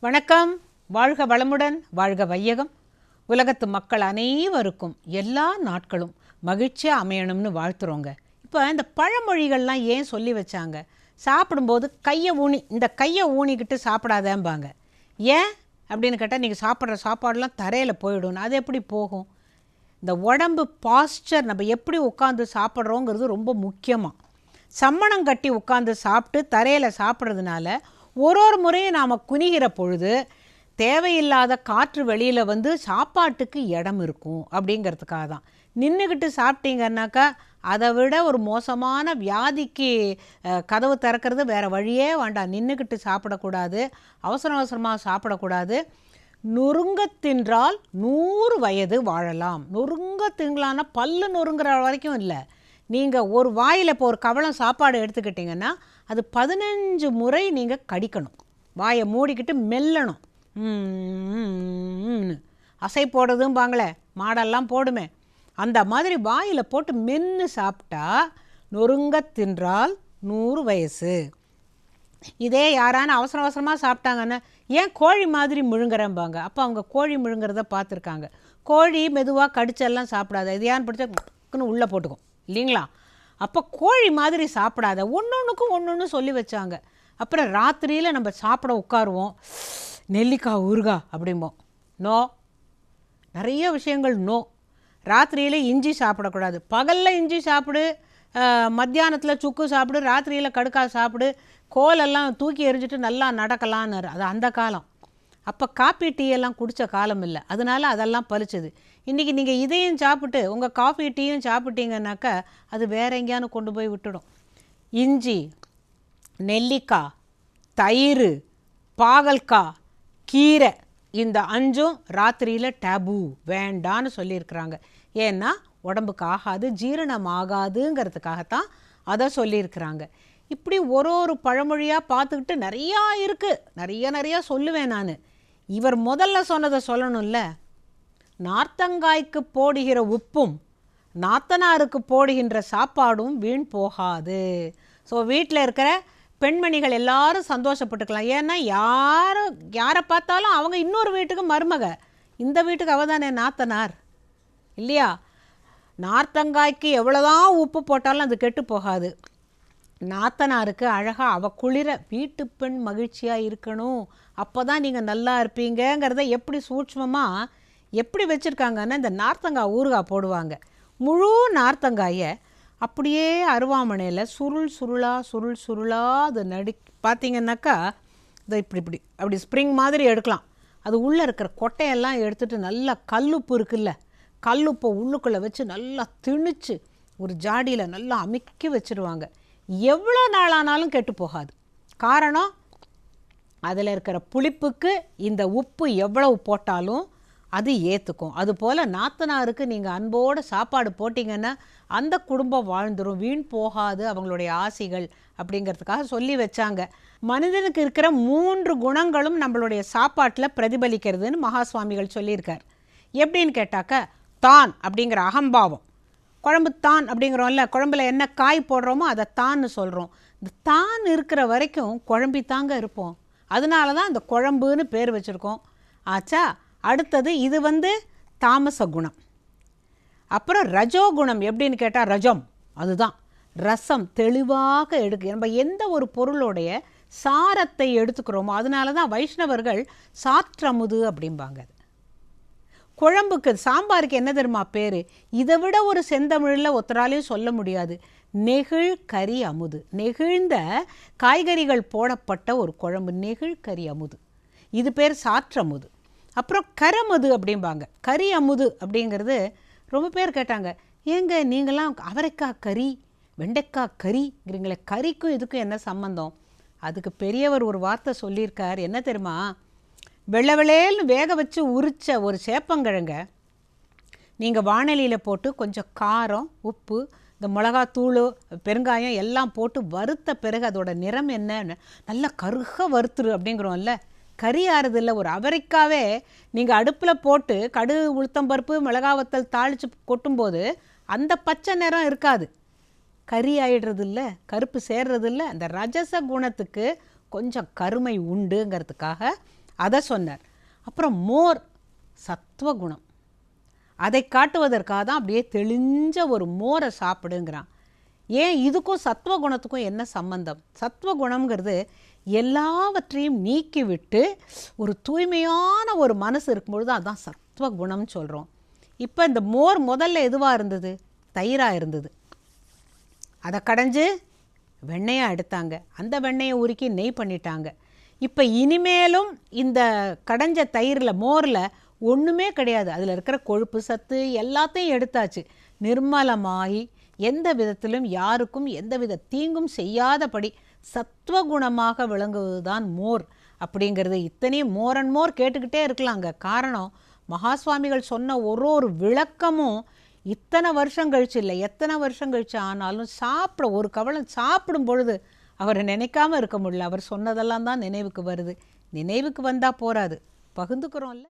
வணக்கம். வாழ்க வளமுடன் வாழ்க வையகம். உலகத்து மக்கள் அனைவருக்கும் எல்லா நாட்களும் மகிழ்ச்சியாக அமையணும்னு வாழ்த்துறோங்க. இப்போ இந்த பழமொழிகள்லாம் ஏன் சொல்லி வச்சாங்க? சாப்பிடும்போது கையை ஊனி இந்த கையை ஊனிக்கிட்டு சாப்பிடாதேம்பாங்க. ஏன்? அப்படின்னு கேட்டால் நீங்கள் சாப்பிட்ற சாப்பாடெல்லாம் தரையில் போயிடும் அது எப்படி போகும்? இந்த உடம்பு பாஸ்டர் நம்ம எப்படி உட்காந்து சாப்பிட்றோங்கிறது ரொம்ப முக்கியமாக சம்மணம் கட்டி உட்காந்து சாப்பிட்டு தரையில் சாப்பிட்றதுனால ஒரு ஒரு முறையும் நாம் குனிகிற பொழுது தேவையில்லாத காற்று வெளியில் வந்து சாப்பாட்டுக்கு இடம் இருக்கும் அப்படிங்கிறதுக்காக தான். நின்றுக்கிட்டு சாப்பிட்டீங்கன்னாக்கா அதை விட ஒரு மோசமான வியாதிக்கு கதவு திறக்கிறது வேறு வழியே வேண்டாம் நின்றுக்கிட்டு சாப்பிடக்கூடாது அவசர அவசரமாக சாப்பிடக்கூடாது. நொறுங்க தின்றால் நூறு வயது வாழலாம். நொறுங்க திங்களான பல்லு நொறுங்குற வரைக்கும் இல்லை. நீங்கள் ஒரு வாயில் இப்போ ஒரு கவளம் சாப்பாடு எடுத்துக்கிட்டிங்கன்னா அது பதினஞ்சு முறை நீங்கள் கடிக்கணும். வாயை மூடிக்கிட்டு மெல்லணும். அசை அசை போடுறதும்பாங்களே மாடெல்லாம் போடுமே அந்த மாதிரி வாயில் போட்டு மென்று சாப்பிட்டா நொறுங்க தின்றால் நூறு வயசு இதே யாரான அவசர அவசரமாக சாப்பிட்டாங்கன்னா ஏன் கோழி மாதிரி முழுங்குறேன்பாங்க அப்போ அவங்க கோழி முழுங்குறத பார்த்துருக்காங்க கோழி மெதுவாக கடிச்செல்லாம் சாப்பிடாத இது ஏன்னு பிடிச்சா உள்ளே போட்டுக்கும் இல்லைங்களா? அப்போ கோழி மாதிரி சாப்பிடாத. ஒன்று ஒன்றுக்கும் ஒன்று ஒன்று சொல்லி வச்சாங்க. அப்புறம் ராத்திரியில் நம்ம சாப்பிட உட்காருவோம். நெல்லிக்காய் ஊறுகாய் அப்படிம்போம். நோ. நிறைய விஷயங்கள் நோ. ராத்திரியில் இஞ்சி சாப்பிடக்கூடாது. பகலில் இஞ்சி சாப்பிடு மத்தியானத்தில் சுக்கு சாப்பிடு ராத்திரியில் கடுக்காய் சாப்பிடு கோலெல்லாம் தூக்கி எரிஞ்சிட்டு நல்லா நடக்கலான்னு அது அந்த காலம். அப்போ காப்பி டீ எல்லாம் குடித்த காலம் இல்லை. அதனால அதெல்லாம் பலிச்சது இன்றைக்கி நீங்கள் இதையும் சாப்பிட்டு உங்கள் காஃபி டீயும் சாப்பிட்டீங்கன்னாக்கா அது வேற எங்கேயானு கொண்டு போய் விட்டுடும். இஞ்சி நெல்லிக்காய் தயிர் பாகல்காய் கீரை இந்த அஞ்சும் ராத்திரியில் டேபு வேண்டான்னு சொல்லியிருக்கிறாங்க. ஏன்னா உடம்புக்கு ஆகாது ஜீரணம் ஆகாதுங்கிறதுக்காகத்தான் அதை சொல்லியிருக்கிறாங்க. இப்படி ஒரு ஒரு பழமொழியாக பார்த்துக்கிட்டு நிறையா இருக்குது நிறைய நிறையா சொல்லுவேன் நான். இவர் முதல்ல சொன்னதை சொல்லணும்ல. நார்த்தங்காய்க்கு போடுகிற உப்பும் நாத்தனாருக்கு போடுகின்ற சாப்பாடும் வீண் போகாது. ஸோ வீட்டில் இருக்கிற பெண்மணிகள் எல்லாரும் சந்தோஷப்பட்டுக்கலாம். ஏன்னா யாரும் யாரை பார்த்தாலும் அவங்க இன்னொரு வீட்டுக்கு மருமக. இந்த வீட்டுக்கு அவ தானே நாத்தனார். இல்லையா? நார்த்தங்காய்க்கு எவ்வளோதான் உப்பு போட்டாலும் அது கெட்டு போகாது. நாத்தனாருக்கு அழகாக அவ குளிர வீட்டு பெண் மகிழ்ச்சியாக இருக்கணும். அப்போ தான் நீங்கள் நல்லா இருப்பீங்கங்கிறத எப்படி சூட்சமமாக எப்படி வச்சுருக்காங்கன்னா இந்த நார்த்தங்காய் ஊறுகாய் போடுவாங்க. முழு நார்த்தங்காயை அப்படியே அருவாமனையில் சுருள் சுருளாக சுருள் சுருளாக அது நடி பார்த்தீங்கன்னாக்கா இதை இப்படி இப்படி அப்படி ஸ்ப்ரிங் மாதிரி எடுக்கலாம். அது உள்ளே இருக்கிற கொட்டையெல்லாம் எடுத்துகிட்டு நல்லா கல்லுப்பு இருக்குல்ல கல்லுப்பை உள்ளுக்குள்ளே வச்சு நல்லா திணிச்சு ஒரு ஜாடியில் நல்லா அமுக்கி வச்சுருவாங்க. எவ்வளோ நாளானாலும் கெட்டு போகாது. காரணம் அதில் இருக்கிற புளிப்புக்கு இந்த உப்பு எவ்வளவு போட்டாலும் அது ஏற்றுக்கும் அதுபோல் நாத்தனாருக்கு நீங்கள் அன்போடு சாப்பாடு போட்டிங்கன்னா அந்த குடும்பம் வாழ்ந்துரும். வீண் போகாது அவங்களுடைய ஆசைகள் அப்படிங்கிறதுக்காக சொல்லி வச்சாங்க. மனிதனுக்கு இருக்கிற மூன்று குணங்களும் நம்மளுடைய சாப்பாட்டில் பிரதிபலிக்கிறதுன்னு மகாசுவாமிகள் சொல்லியிருக்கார். எப்படின்னு கேட்டாக்க தான் அப்படிங்கிற அகம்பாவம். குழம்பு தான் அப்படிங்கிறோம்ல குழம்புல என்ன காய் போடுறோமோ அதை தான்னு சொல்கிறோம் இந்த தான் இருக்கிற வரைக்கும் குழம்பி தாங்க இருப்போம். அதனால தான் இந்த குழம்புன்னு பேர் வச்சுருக்கோம். ஆச்சா அடுத்தது இது வந்து தாமச குணம். அப்புறம் ரஜோகுணம் எப்படின்னு கேட்டால் ரஜம் அதுதான். ரசம் தெளிவாக எடுக்க நம்ம எந்த ஒரு பொருளுடைய சாரத்தை எடுத்துக்கிறோமோ அதனால தான் வைஷ்ணவர்கள் சாற்றமுது அப்படிம்பாங்க அது. குழம்புக்கு சாம்பாருக்கு என்ன தெரியுமா பேர்? இதை விட ஒரு செந்தமிழில் ஒத்தராலையும் சொல்ல முடியாது. நெகிழ் கறி அமுது. நெகிழ்ந்த காய்கறிகள் போடப்பட்ட ஒரு குழம்பு. நெகிழ் கறி அமுது. இது பேர் சாற்றமுது. அப்புறம் கரமுது அப்படிம்பாங்க. கறி அமுது அப்படிங்கிறது ரொம்ப பேர் கேட்டாங்க. ஏங்க நீங்களாம் அவரைக்காய் கறி வெண்டைக்காய் கறிங்கிறீங்களே. கறிக்கும் இதுக்கும் என்ன சம்மந்தம் அதுக்கு பெரியவர் ஒரு வார்த்தை சொல்லியிருக்கார். என்ன தெரியுமா? வெள்ளை வெள்ளையல்னு வேக வச்சு உரித்த ஒரு சேப்பங்கிழங்க நீங்கள் வானலியில் போட்டு கொஞ்சம் காரம் உப்பு இந்த மிளகாத்தூள் பெருங்காயம் எல்லாம் போட்டு வறுத்த பிறகு அதோட நிறம் என்னன்னு நல்லா கருக வறுத்துரு அப்படிங்கிறோம்ல. கறி ஆறுதில்ல ஒரு அவரைக்காவே நீங்கள் அடுப்பில் போட்டு கடுகு உளுத்தம்பருப்பு மிளகாவத்தல் தாளித்து கொட்டும்போது அந்த பச்சை நிறம் இருக்காது. கறி ஆயிடுறதில்ல கருப்பு சேர்றதில்ல அந்த ரஜச குணத்துக்கு கொஞ்சம் கருமை உண்டுங்கிறதுக்காக அதை சொன்னார். அப்புறம் மோர் சத்துவகுணம். அதை காட்டுவதற்காக தான் அப்படியே தெளிஞ்ச ஒரு மோரை சாப்பிடுங்கிறான். ஏன் இதுக்கும் சத்வகுணத்துக்கும் என்ன சம்பந்தம்? சத்வகுணம்ங்கிறது எல்லாவற்றையும் நீக்கிவிட்டு ஒரு தூய்மையான ஒரு மனசு இருக்கும்பொழுது அதான் சத்வகுணம்னு சொல்கிறோம் இப்போ இந்த மோர் முதல்ல எதுவாக இருந்தது? தயிராக இருந்தது. அதை கடைஞ்சு வெண்ணெயாக எடுத்தாங்க. அந்த வெண்ணெயை உருக்கி நெய் பண்ணிட்டாங்க. இப்போ இனிமேலும் இந்த கடைஞ்ச தயிரில் மோரில் ஒன்றுமே கிடையாது. அதில் இருக்கிற கொழுப்பு சத்து எல்லாத்தையும் எடுத்தாச்சு. நிர்மலமாகி எந்த விதத்திலும் யாருக்கும் எந்தவித தீங்கும் செய்யாதபடி சத்வகுணமாக விளங்குவது தான் மோர் அப்படிங்கிறது இத்தனையும் மோர் அண்ட் மோர் கேட்டுக்கிட்டே இருக்கலாங்க. காரணம் மகாஸ்வாமிகள் சொன்ன ஒரு ஒரு விளக்கமும் இத்தனை வருஷம் கழிச்சு இல்லை. எத்தனை வருஷம் கழிச்சு ஆனாலும் சாப்பிட ஒரு கவலம் சாப்பிடும் பொழுது அவரை நினைக்காம இருக்க முடியல. அவர் சொன்னதெல்லாம் தான் நினைவுக்கு வருது. நினைவுக்கு வந்தால் போராது பகிர்ந்துக்கிறோம்ல?